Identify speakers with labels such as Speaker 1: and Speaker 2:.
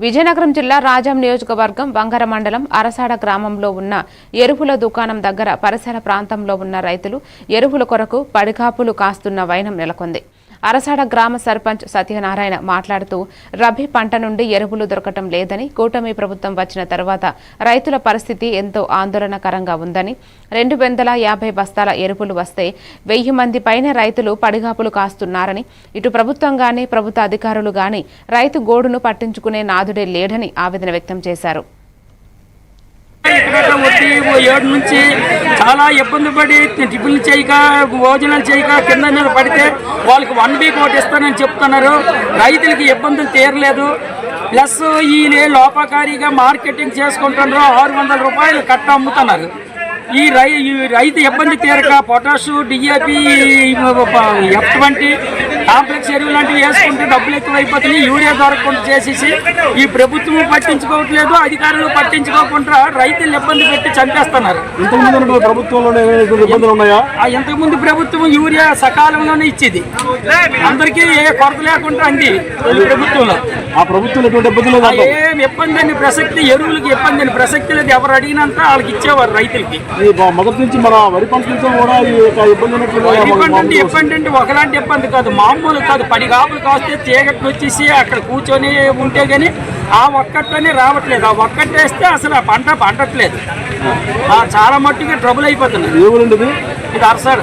Speaker 1: విజయనగరం జిల్లా రాజాం నియోజకవర్గం వంగర మండలం అరసాడ గ్రామంలో ఉన్న ఎరువుల దుకాణం దగ్గర పరిసర ప్రాంతంలో ఉన్న రైతులు ఎరువుల కొరకు పడికాపులు కాస్తున్న వైనం నెలకొంది. అరసాడ గ్రామ సర్పంచ్ సత్యనారాయణ మాట్లాడుతూ రబీ పంట నుండి ఎరువులు దొరకటం లేదని కూటమి ప్రభుత్వం వచ్చిన తర్వాత రైతుల పరిస్థితి ఎంతో ఆందోళనకరంగా ఉందని రెండు వందల యాభై బస్తాల ఎరువులు వస్తే వెయ్యి మంది పైన రైతులు పడిగాపులు కాస్తున్నారని ఇటు ప్రభుత్వం గాని ప్రభుత్వ అధికారులు గాని రైతు గోడును పట్టించుకునే నాదుడే లేడని ఆవేదన వ్యక్తం చేశారు.
Speaker 2: ఏడు నుంచి చాలా ఇబ్బంది పడి టిఫిన్లు చేయక భోజనాలు చేయక కింద మీద పడితే వాళ్ళకి వన్ వీక్ ఒకటి ఇస్తానని చెప్తున్నారు రైతులకి ఇబ్బందులు తీరలేదు ప్లస్ ఈ లోపకారిగా మార్కెటింగ్ చేసుకుంటున్నారు ఆరు వందల రూపాయలు కట్ట అమ్ముతున్నారు ఈ రై ఈ రైతు ఇబ్బంది తీరక potash DAP F twenty complex ఎరువు లాంటివి వేసుకుంటే డబ్బులు ఎక్కువైపోతున్నాయి. యూరియా దొరకకుండా చేసేసి ఈ ప్రభుత్వం పట్టించుకోవట్లేదు అధికారులు పట్టించుకోకుండా రైతులు ఇబ్బంది పెట్టి చంపేస్తున్నారు.
Speaker 3: ఇంతకుముందు ఉన్న ప్రభుత్వంలోనే ఏమైనా ఇబ్బందులు ఉన్నాయా?
Speaker 2: ఆ ఇంతకుముందు ప్రభుత్వం యూరియా సకాలంలోనే ఇచ్చేది. అందరికీ ఏ కొరత లేకుండా అంది ప్రభుత్వంలో.
Speaker 3: ఆ ప్రభుత్వం ఎటువంటి ఇబ్బందులు
Speaker 2: ఆ
Speaker 3: లేదంటావు?
Speaker 2: ఏం ఇబ్బంది ప్రసక్తి ఎరువులకి ఇబ్బంది అని ప్రసక్తి లేదు. ఎవరు అడిగినంత వాళ్ళకి ఇచ్చేవారు రైతులకి.
Speaker 3: మొదటి నుంచి మన వరి పంటలతో కూడా ఇబ్బంది
Speaker 2: ఇబ్బంది అంటే ఇబ్బంది ఒకలాంటి ఇబ్బంది కాదు. మామూలు కాదు. పది కాపులు కాస్తే తీగట్లు వచ్చేసి అక్కడ కూర్చొని ఉంటే గానీ ఆ ఒక్కట్లోనే రావట్లేదు. ఆ ఒక్కటేస్తే అసలు ఆ పంట పండట్లేదు. ఆ చాలా మట్టుగా ట్రబుల్ అయిపోతుంది.
Speaker 3: ఇది?
Speaker 2: అరసాడు?